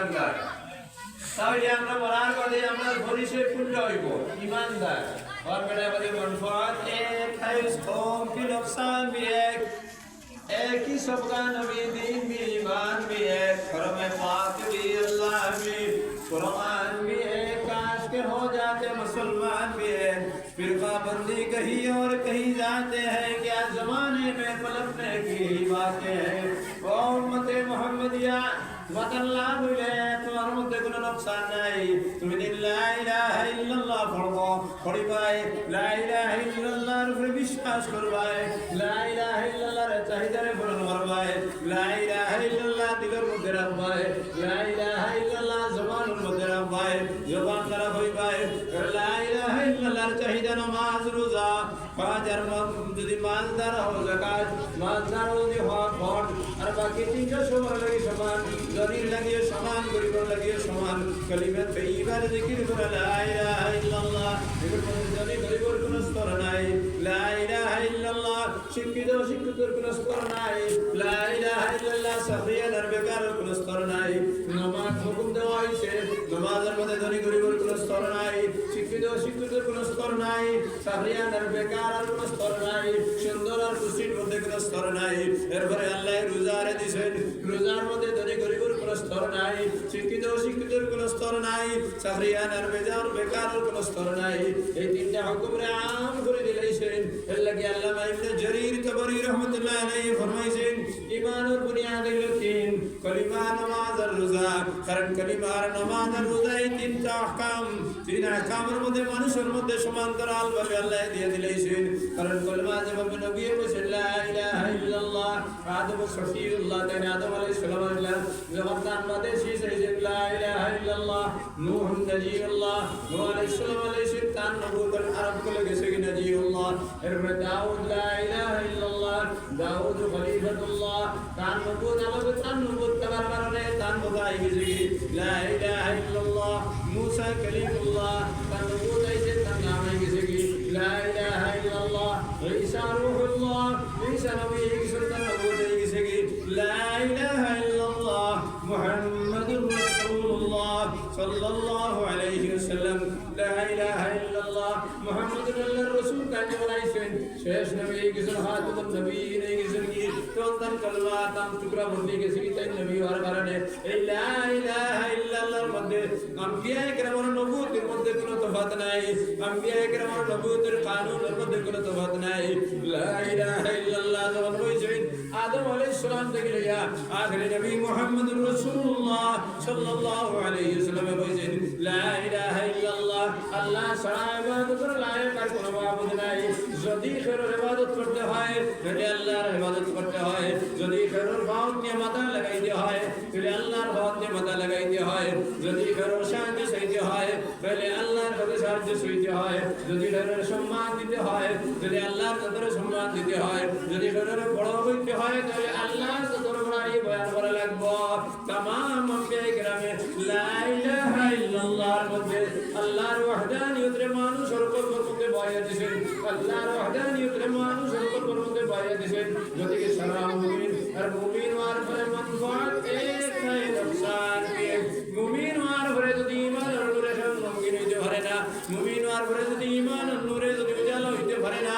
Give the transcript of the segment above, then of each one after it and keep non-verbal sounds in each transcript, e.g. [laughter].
ইমানদার তাহলে আমরা মরার পরে আমরা পরিচয় পূর্ণ হইব ইমানদার और मेरे बड़े मनफात एक है इस कौम की नुकसान भी एक एक ही सबका नबी दीन भी ईमान भी है करम पाक भी अल्लाह भी कुरान भी है काश के हो जाते मुसलमान भी है फिरका बंदी कहीं और कहीं जाते हैं क्या जमाने में पलटने की बातें हैं और उम्मत मोहम्मदिया মাতাল্লাহ বলে তোমার মধ্যে কোনো নকশান নাই। তুমি দিন লা ইলাহা ইল্লাল্লাহ পড়ব, পড়িবাই। লা ইলাহা বিশ্বাস করবাই। লা ইলাহা ইল্লাল্লাহর চাহিদারে পূরণ করবাই লা ইলাহা ইল্লাল্লাহ দিলের মধ্যে রাখবাই। লা ইলাহা ইল্লাল্লাহ জবানের মধ্যে রাখবাই। জবান দ্বারা হইবাই লা ইলাহা ইল্লাল্লাহর চাহিদা নামাজ, রোজা। পাঁচ আর যদি মালদার হও যাকাত মালদার যদি হও তিনটা সবার লাগে সমান জমির লাগিয়ে সমান, গরিবর লাগিয়ে সমান। কলিমা তৈবার জিকির করে লা ইলাহা ইল্লাল্লাহ। এগুলোর মধ্যে গরিবর কোনো স্তর নাই। লা শিক্ষিত নাই। নাই। হুকুম দেওয়া হয়েছে নামাজের মধ্যে ধনী স্তর নাই। শিক্ষিত অশিক্ষিতের কোনো স্তর নাই। সাহরিয়ান আর বেকার আর কোনো স্তর নাই। সুন্দর আর খুশির মধ্যে কোনো স্তর নাই। এরপরে আল্লাহ রোজারে দিছেন। রোজার মধ্যে ধনী গরিবর স্তর নাই, শিক্ষিত শিক্ষিতর কোনো স্তর নাই চাকরিয়ান বেজার বেকার কোনো স্তর নাই। এই তিনটা হুকুমরে আম করে দিলেছেন। এর লাগে আল্লাহ ইবনে জরির তবরি রহমাতুল্লাহ আলাইহি ফরমাইছেন ঈমানের বুনিয়াদ তিন কলিমা নামাজ আর রোজা, কারণ কলিমা আর নামাজ আর রোজা এই তিনটা আহকাম, তিন আহকামের মধ্যে মানুষের মধ্যে সমান্তরাল ভাবে আল্লাহ দিয়ে দিলেছেন। কারণ কলিমা যেভাবে নবী বলেছেন, লা ইলাহা ইল্লাল্লাহ। আদম শফিউল্লাহ তাই আদম আলাইহিস সালাম তার বাদে শেষ হয়েছেন লা ইলাহা ইল্লাল্লাহ নূহ নজিউল্লাহ নূহ আলাইহিস সালাম আলাইহিস তার নবুয়ত আরব করে গেছে কি নজিউল্লাহ এরপরে দাউদ লা ইলাহা ইল্লাল্লাহ দাউদ খলিফাতুল্লাহ তার নবুয়ত আলাদা তার নবুয়ত করার কারণে তার বোঝাই গেছে কি লা ইলাহা ইল্লাল্লাহ মুসা কলিমুল্লাহ তার নবুয়ত আইছে তার নাম হয়ে গেছে কি লা ইলাহা ইল্লাল্লাহ ঈসা রূহুল্লাহ ঈসা নবী ঈসা তার নবুয়ত হয়ে গেছে কি বন্দি গেছে কি তাই নবী হওয়ার কারণে। এই লা ইলাহা ইল্লাল্লাহর মধ্যে আম্বিয়া কেরামের নবুয়তের মধ্যে কোনো নাই। আম্বিয়া কেরামের নবুয়তের কানুনের কোনো তফাৎ নাই। লা ইলাহা ইল্লাল্লাহ আদম আলাইহিস সালাম থেকে লইয়া আখরি নবী মুহাম্মদুর রাসূলুল্লাহ সাল্লাল্লাহু আলাইহি ওয়াসাল্লাম লা ইলাহা ইল্লাল্লাহ, আল্লাহ ছাড়া ইবাদতের লায়ক আর কোনো মাবুদ নাই। যদি খেরের ইবাদত করতে হয় তাহলে আল্লাহর ইবাদত করতে হয়, যদি খেরের ভাব নিয়ে মাথা লাগাইতে হয় তাহলে আল্লাহর ভাব নিয়ে মাথা লাগাইতে হয়, যদি খেরের সাহায্য চাইতে হয় তাহলে আল্লাহর কাছে সাহায্য চাইতে হয়, যদি খেরের সম্মান দিতে হয়, যদি আল্লাহর কাছে সম্মান দিতে হয়, যদি খেরের বড় হইতে হয়, তাহলে আল্লাহর কাছে বড়াই বয়ান করা লাগবে। তাম আম্বিয়া কেরামে লা ইলাহা ইল্লাল্লাহর মধ্যে আল্লাহর ওয়াহদানিয়তের মানুষের কর্মের মধ্যে বয়া দিছেন আল্লাহর ওয়াহদানিয়তের মানুষের কর্মের মধ্যে বয়া দিছেন যদি সারা মুমিন আর মুমিন আর পরে মনফাত এক হয় নুকসান এক মুমিন আর পরে যদি ঈমান আর নূরে মুমিন হইতে পারে না মুমিন আর পরে যদি ঈমান আর নূরে যদি উজালা হইতে পারে না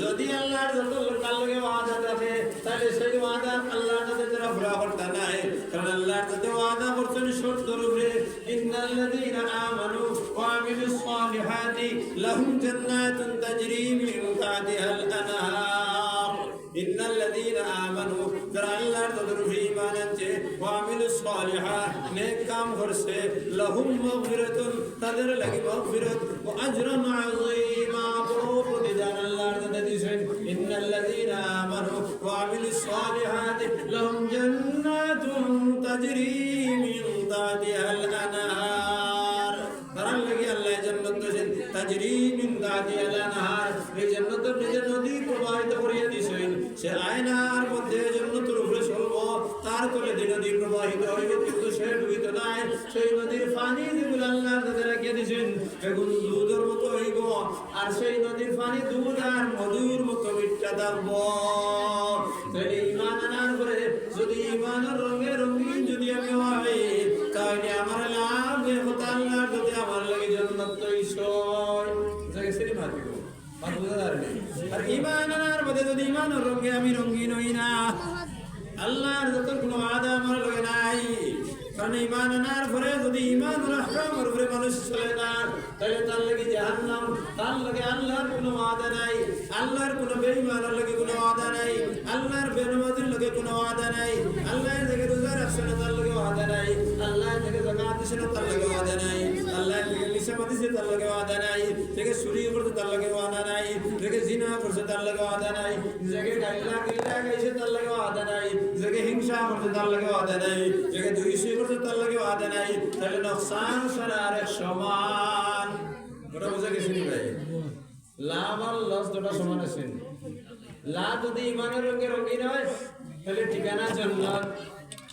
যদি আল্লাহর যত লোকাল লগে ওয়াদা থাকে তাহলে সেই ওয়াদা আল্লাহর সাথে যারা পুরা করতে নাই কারণ আল্লাহর সাথে ওয়াদা করছেন শর্ত রূপে ইন্নাল্লাযীনা আমানু ওয়া আমিলুস সালিহাতি লাহুম জান্নাতুন তাজরি মিন তাহতিহাল আনহার। ইন্নাল্লাযীনা আমানু, যারা আল্লাহর সাথে রূপে ঈমান আনছে, ওয়া আমিলুস সালিহাত নেক কাম করছে, লাহুম মাগফিরাতুন, তাদের লাগি মাগফিরাত ওয়া আজরুন আযীমা বড় আমানু ওয়া আমিলুস সালিহাতি লাহুম জান্নাতুন তাজরি মিন তাহতিহাল আনহার তারা লাগি আল্লাহ জান্নাত দিয়েছেন তাজরি মিন তাহতিহাল আনহার এই জান্নাতের নিজের প্রবাহিত করিয়া দিছেন, সে আয়নার মধ্যে জন্নতুর উপরে চলবো তার তলে দিন নদী প্রবাহিত হইবে, কিন্তু সে ডুবিত নাই। সেই নদীর পানি যেগুলো আল্লাহর কাছে রাখিয়া দিছেন এগুলো দুধের মতো হইব। আর সেই নদীর পানি দুধ আর মধুর মতো মিঠা থাকব তাহলে ইমান আনার পরে যদি ইমানের রঙে রঙিন যদি আমি হয় তাহলে আমার লাভ যে আল্লাহর যদি আমার লাগে জন্নত ঈশ্বর সেটি মাতিব আর বুঝা দাঁড়ানি আর ইমান আনার মধ্যে যদি ইমানের রঙে আমি রঙিন হই না আল্লাহর যত কোনো আদা আমার লগে নাই কারণ ইমান আনার পরে যদি ইমান রাখবার উপরে মানুষ চলে না তাহলে তার লাগে জাহান্নাম, তার লাগে আল্লাহর কোনো আদা নাই। আল্লাহর কোনো বেঈমানের লাগে কোনো আদা নাই। আল্লাহর বেনমাজির লাগে কোনো আদা নাই। আল্লাহর থেকে রোজা রাখছে না, তার আল্লাহর থেকে জাকাত দিছে না তার লাগে আদা নাই। আল্লাহর থেকে লিসামা দিছে তার লাগে নাই। থেকে চুরি করতে তার লাগে আদা নাই। থেকে জিনা করছে, তার লাগে নাই। থেকে গাইলা গিলা গাইছে তার লাগে আদা নাই। থেকে হিংসা করছে, তার লাগে আদা নাই। থেকে দুইশি করছে, তার লাগে আদা নাই। তাহলে নকসান সারা আরেক সমান। ওটা বুঝা গেছে লাভ লস দুটা সমান আছে। লাভ যদি ইমানের রঙে রঙিন হয় তাহলে ঠিকানা জান্নাত।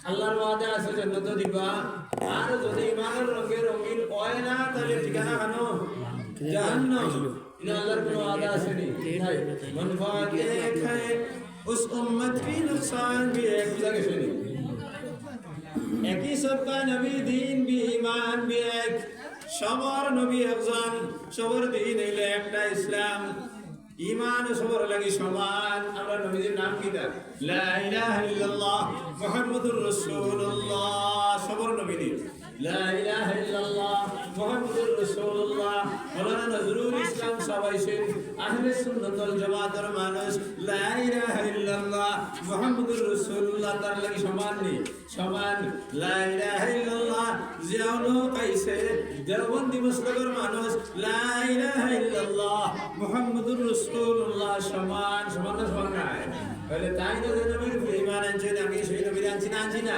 আল্লাহর ওয়াদা আছে জান্নাত দিবা আর যদি ইমানের রঙে রঙিন হয় না তাহলে ঠিকানা কেন জাহান্নাম ইন আল্লাহর কোনো ওয়াদা আছে নি নাই মনফাত এক है उस उम्मत की नुकसान भी एक बुझा গেছে নি একই সবকা নবী দিন বি ইমান বি এক সবার নবী একজন সবার দিন হইলে একটা ইসলাম ইমান সবার লাগি সমান। আমরা নবীজির নাম কি তা লা ইলাহা সবার নবী দিন লা ইলাহা ইল্লাল্লাহ মুহাম্মাদুর রাসূলুল্লাহ। মাওলানা নজরুল ইসলাম সাবাইছেন আহলে সুন্নাত ওয়াল জামাতের মানুষ। লা ইলাহা ইল্লাল্লাহ মুহাম্মাদুর রাসূলুল্লাহ, তার লাগি সমান নেই। সমান লা দেওবন্দি মুসলিমের মানুষ মোহাম্মদুর রসুল্লাহ সমান সমান সমান বলে তাই তো নবীর উপরে ঈমান আনছে না, আমি সেই নবীর আনছি না আনছি না।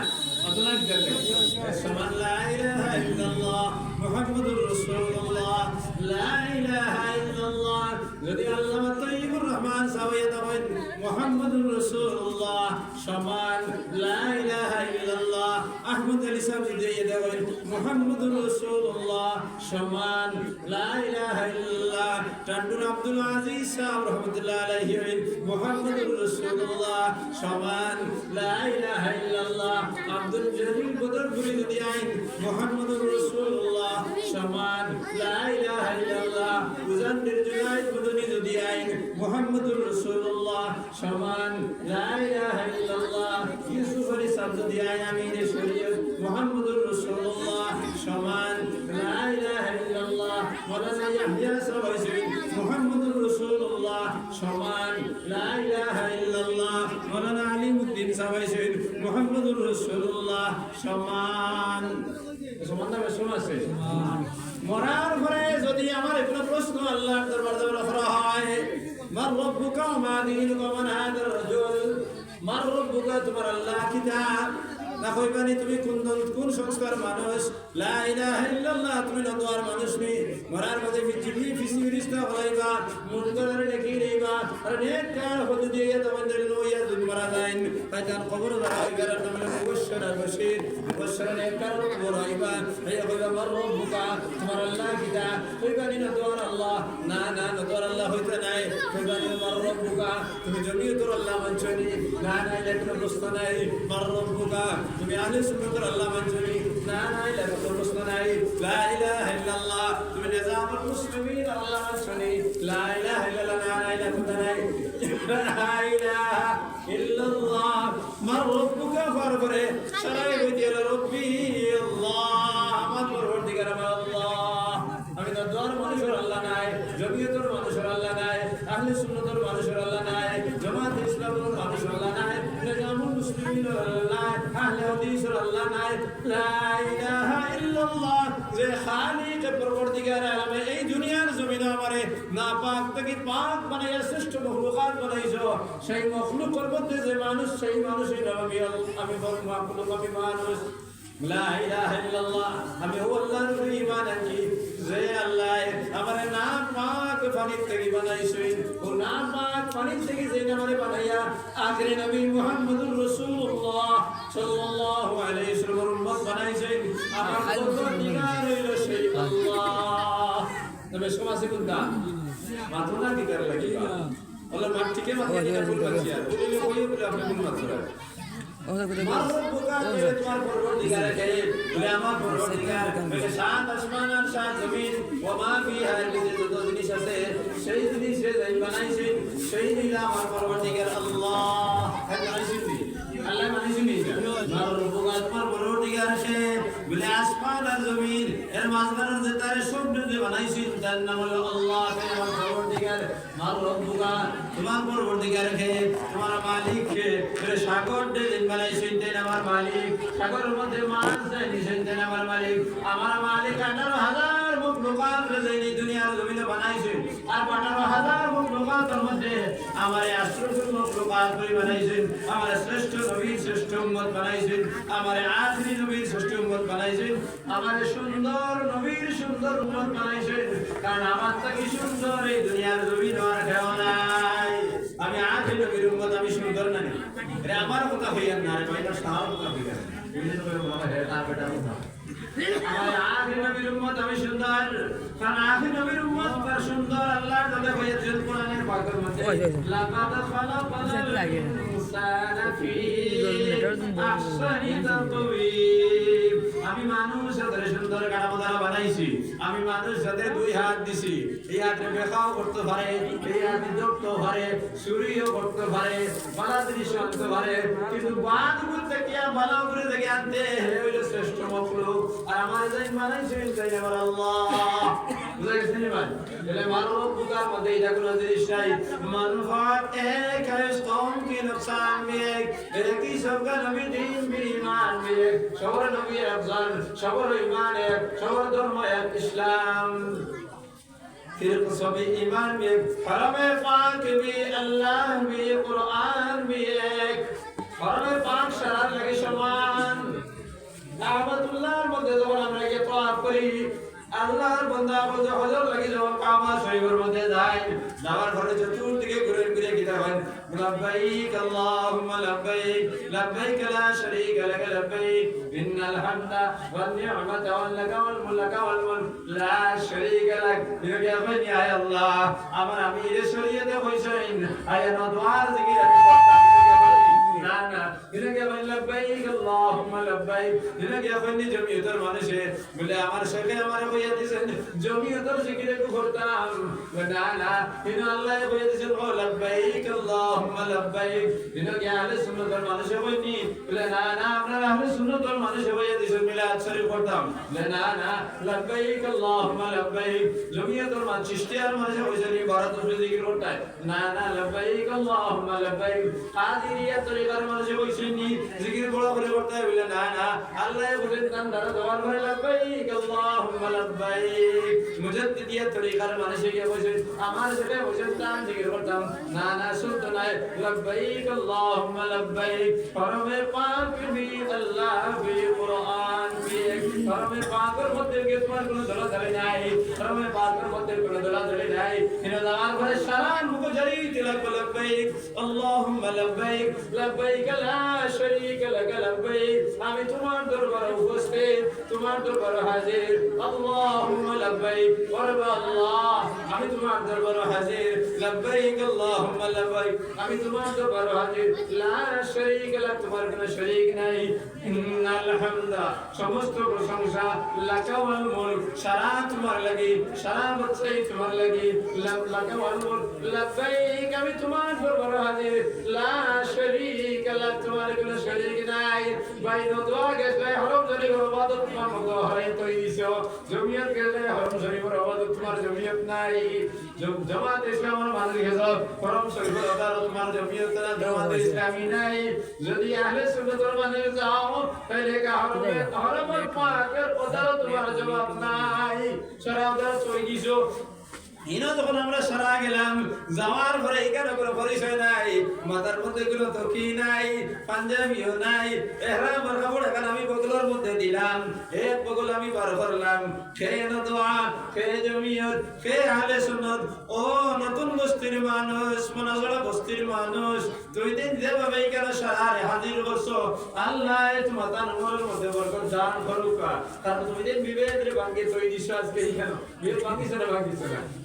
সমান লা ইলাহা ইল্লাল্লাহ মুহাম্মাদুর রাসূলুল্লাহ লা ইলাহা ইল্লাল্লাহ। যদি আল্লাহ তাইয়িবুর রহমান দাবেন মুহাম্মাদুর রাসূলুল্লাহ সমান লা ইলাহা ইল্লাল্লাহ আহমদ আলী সাহেব দেবেন মুহাম্মাদুর রাসূলুল্লাহ, সমান লা ইলাহা ইল্লাল্লাহ। টান্ডুর আব্দুল আজিজ সাহেব রহমাতুল্লাহ আলাইহি মুহাম্মাদুর রাসূলুল্লাহ, সমান লা ইলাহা ইল্লাল্লাহ। আব্দুল জলিল বদরপুরি যদি আইন রাসূলুল্লাহ, সমান লা ইলাহা ইল্লাল্লাহ। জুনাইদ মদনী যদি আইন মুহাম্মাদুর রাসূলুল্লাহ সমান লা ইলাহা ইল্লাল্লাহ ইউসুফ আলী সাহেব যদি আইন আমিনের শরীয়ত মুহাম্মাদুর রাসূলুল্লাহ সমান লা ইলাহা ইল্লাল্লাহ মাওলানা ইয়াহইয়া সাহেব হইছেন মুহাম্মাদুর রাসূলুল্লাহ সমান লা ইলাহা ইল্লাল্লাহ মাওলানা আলিমউদ্দিন সাহেব হইছেন মরার পরে যদি আমার কোনো প্রশ্ন আল্লাহর দরবার দরবার করা হয়, মার রব্বুকা মা দীনুকা মান হাদার রাজুল, মার তোমার আল্লাহ কিতাব না কইবানি তুমি কোন দল, কোন সংস্কার মানুষ? লা ইলাহা ইল্লাল্লাহ, তুমি নদওয়ার মানুষ নি। মরার মধ্যে পৃথিবী পৃথিবীর ইস্তা হলাইবা মুনকারে লেখি নেইবা আর নেক কার দিয়ে তোমাদের যদি মারা যায়, তাই তার কবর দাঁড়াই গেলার কার কবর আইবা এই কইবা মার রব্বুকা তোমার আল্লাহ কিতা কইবানি নদওয়ার আল্লাহ? না না নদওয়ার আল্লাহ হইতে নাই। কইবানি মার রব্বুকা তুমি জমিয়তুর আল্লাহ মানছনি না। না এটা কোনো প্রশ্ন নাই। মার রব্বুকা তুমি আহলে সুন্নাতের আল্লাহ মানছনি না। না এটা কোনো প্রশ্ন নাই। লা ইলাহা ইল্লাল্লাহ, তুমি নিজামুল মুসলিমিন আল্লাহ মানছনি লা ইলাহা ইল্লাল্লাহ, না না এটা কোনো নাই। [laughs] লা ইলাহা রব্বুকা মানুষের আল্লাহ নাই, জমিয়তের মানুষের আল্লাহ নাই, আহলে নাই, জামাত ইসলামের মানুষের এই দুনিয়ার জমিনে আমারে না পাক থেকে পাক বানাইয়া শ্রেষ্ঠ মখলুকাত বানাইছো সেই মখলুকের মধ্যে যে মানুষ, সেই মানুষই আমি বড় মখলুক আমি মানুষ। আমি আল্লাহর ঈমান আনছি। যে আল্লাহ আমার নাম পাক পানির থেকে বানাইছেন ও নাম পাক মাথুনা কি করে লাগিবা বলে মাঠ থেকে মাথা দিকে ভুল পাচ্ছি আর। বলিলে বলি বলে আপনি ভুল মাত্র মারুফ বুকার করে তোমার পরবর্তীকার কে বলে আমার পরবর্তীকার বলে সাত আসমান আর সাত জমিন ওয়া মা ফিহা এর যত জিনিস আছে সেই জিনিস বানাইছে সেই আমার পরবর্তীকার আল্লাহ। হ্যাঁ নি এটা? মারুফ বুকার তোমার বলে আসমান আর জমিন হাজার লোকাতের মধ্যে আমার এই আশ্রয় মুখ লোকাল করে বানাইছেন, আমার শ্রেষ্ঠ নবীর শ্রেষ্ঠ উম্মত বানাইছেন, আমার আখরি নবীর শ্রেষ্ঠ উম্মত বানাইছেন, আমার সুন্দর নবীর সুন্দর উম্মত বানাইছেন, কারণ আমার থেকে সুন্দর এই দুনিয়ার জমিন আর কেউ নাই। আমি আখরি নবীর উম্মত, আমি সুন্দর না? এটা আমার কথা হইয়া না রে, ভাই, এটা সাহার কথা হইয়া বিভিন্ন করে বলা হয় তার বেটা কথা আমার আখরি নবীর উম্মত আমি সুন্দর। কারণ আখরি নবীর উম্মত বড় সুন্দর আল্লাহ তাআলা বলেছেন কোরআনের পাকের মধ্যে। লাকাদ খালাকাল ইনসানা ফি আহসানি তাকওয়িম আমি মানুষ যাদের সুন্দর কাঠামো বানাইছি। আমি মানুষ যাদের দুই হাত দিছি। এই হাতে বেকাও করতে পারে, এই হাতে ধরতে পারে, চুরিও করতে পারে, বালা দৃশ্য আনতে পারে। কিন্তু বাদ বলতে কি ভালো করে দেখে আনতে হইল শ্রেষ্ঠ মকলুক আর আমার যাই বানাইছেন তাই আল্লাহ। বুঝা গেছে নি ভাই তাহলে মারো বুকার মধ্যে এটা কোনো জিনিস নাই মানফাত এক है कौम की नुकसान भी एक एक ही सबका नबी दीन भी ईमान भी एक সবর নবী আফজাল সবর ঈমান এক সবর ধর্ম এক ইসলাম फिर सभी ईमान भी एक हरम पाक भी अल्लाह भी कुरान भी एक हरम पाक शरार लगे समान আহমদুল্লাহর মধ্যে যখন আমরা গিয়ে তোয়াফ করি আল্লাহর বান্দা বলতে হজর লাগি যখন কাবা শরীফের মধ্যে যায় যাওয়ার পরে চতুর্দিকে ঘুরে ঘুরে গিয়ে হয় লব্বাইক আল্লাহুম্মা লব্বাইক লব্বাইক লা শারীকা লাক, লব্বাইক, ইন্নাল হামদা ওয়ান নি'মাতা ওয়াল লাকা ওয়াল মুলকা ওয়াল মুলক, লা শারীকা লাক। আয় আল্লাহ, আমার আমি এর শরীয়তে হইছেন আয় না দোয়ার জিকির আমি না না। এটাকে ভাই লব্বাইক না না ইন আল্লাহ কইয়া দিছেন বলে, না করতাম না না। লব্বাইক, আল্লাহুম্মা মানুষ, চিশতিয়ার মানুষে কইছেন ইবারত জিকির করতাম না না, লব্বাইক, আল্লাহুম্মা লব্বাইক। কাদিরিয়া তরিকার মানুষে কইছেন নি, জিকির বড় করে করতে বলে, না না, আল্লাহ বলেন নাম দ্বারা দোয়ার করে লব্বাইক আল্লাহুম্মা লব্বাইক মুজাদ্দিদিয়া তরিকার মানুষে গিয়ে কইছেন আমার সাথে কইছেন নাম জিকির করতাম। না না শুনতো না লব্বাইক আল্লাহুম্মা লব্বাইক ফরমে পাক বি আল্লাহ বি কুরআন বি ফরমে পাকের মধ্যে কি তোমার কোনো দলা ধরে নাই ফরমে পাকের মধ্যে কোনো দলা ধরে নাই। এটা আমার ঘরে সারা মুখ জারি তিলক লব্বাইক আল্লাহুম্মা লব্বাইক লব্বাইক লা শারীকা লাক লব্বাইক আমি তোমার দরবারে উপস্থিত, তোমার দরবারে হাজির আল্লাহুম্মা লব্বাইক ওরে আল্লাহ। আমি তোমার দরবারে হাজির লব্বাইক আল্লাহুম্মা লব্বাইক আমি তোমার দরবারে হাজির, লা শারীকা লাক তোমার কোনো শরীক নাই। ইন্নাল হামদা। সমস্ত প্রশংসা লাকা ওয়াল মুলক। সারা তোমার লাগি, সারা বছর তোমার লাগি। লাকা ওয়াল মুলক। লব্বাইক আমি তোমার দরবারে হাজির। লা শারীকা লাক তোমার কোনো শরীক নাই। বাইন দোয়া গেছে হরম শরীফের ইবাদত তোমার মতো হয় তো জমিয়ত গেলে হরম শরীফের ইবাদত তোমার জমিয়ত নাই। জামাত ইসলামের মানুষ গেছে হরম শরীফের ইবাদত তোমার জমিয়ত না জামাত ইসলামী নাই। যদি আহলে সুন্নাতের মানুষ যাও তাহলে কা হরমে হরমের পাকের ইবাদত তোমার জবাব নাই। সারা হয়ে গিয়েছো। ইনো যখন আমরা সারা গেলাম, যাওয়ার পরে এখানে কোনো পরিচয় নাই, মাথার মধ্যে কোনো তকি নাই, পাঞ্জাবিও নাই এহরামের কাপড় এখন আমি বগলের মধ্যে দিলাম, এক বগল আমি বার করলাম। খেয়ে দোয়া খেয়ে জমিয়ত খেয়ে আলে সুন্নত, ও নতুন বস্তির মানুষ মনাজড়া বস্তির মানুষ, দুই দিন যেভাবে এখানে সারারে হাজির করছ, আল্লাহ তার উমরের মধ্যে বরকত দান করুকা। তারপর তুমি দিন বিবেকের ভাঙ্গি তৈরি আজকে এখানে। বিবেক ভাঙ্গিছো না ভাঙ্গিছো না।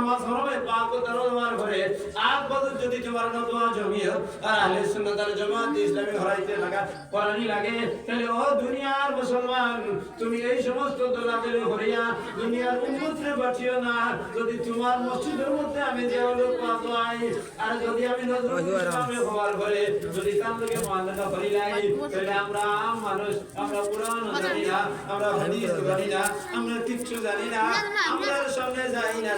তখন হবে হরমে পাক তোমার ঘরে আগ বদল যদি তোমার নতুন জমি আর আহলে জমাত ইসলামী হরাইতে করানি লাগে, তাহলে ও দুনিয়ার মুসলমান তুমি এই সমস্ত দলাদলি হরিয়া দুনিয়ার উন্মতরে বাঁচিও না যদি তোমার মসজিদের মধ্যে আমি যে লোক পাই আর যদি আমি নজরুল ইসলামে হওয়ার ঘরে যদি তার লোকে মাননা করি নাই তাহলে আমরা আম মানুষ আমরা পুরাণ জানি না আমরা হাদিস জানি না আমরা কিচ্ছু জানি না আমরা সামনে যাই না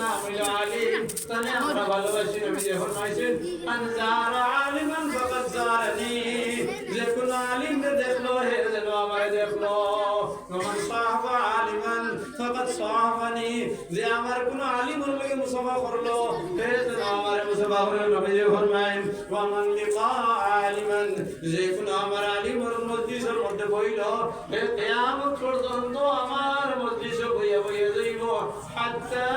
না হইল আলিম তাহলে আমরা ভালোবাসি নবী যে ফরমাইছেন আনজার আলিমান ফাকাদ জারানি যে কোন আমারে দেখল মজলিসের মধ্যে বইল পর্যন্ত আমার মজলিসে বইয়া বইয়া যাইব, হাত্তা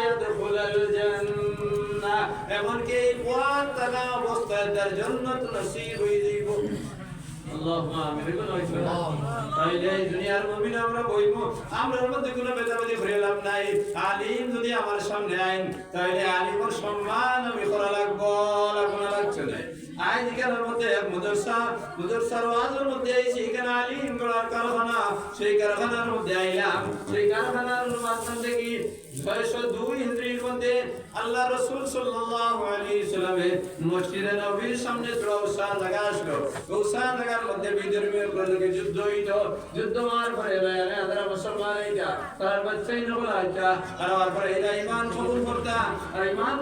ইয়াদখুলাল জান্নাহ। এমনকি এই পথ থাকা অবস্থায় তার জান্নাত নসিব হয়ে যাইব আল্লাহুম্মা আমিন কোন হইছে না তাইলে এই দুনিয়ার মুমিন আমরা বইবো। আমরার মধ্যে কোনো ভেদাভেদি করে নাই। আলিম যদি আমার সামনে আইন তাইলে আলিমের সম্মান আমি করা লাগবো আইন এখানের মধ্যে মুদরসা, মুদরসার ওয়াজের মধ্যে আইছি এখানে আলিম গড়ার কারখানা, সেই কারখানার মধ্যে আইলাম। সেই কারখানার মাধ্যম থেকে ছয়শো দুই হিজরির মধ্যে আল্লাহ রসুল সাল্লাল্লাহু আলাইহি সাল্লামে মসজিদে নবীর সামনে চৌসা জায়গা আসলো। চৌসা জায়গার মধ্যে মুসলমান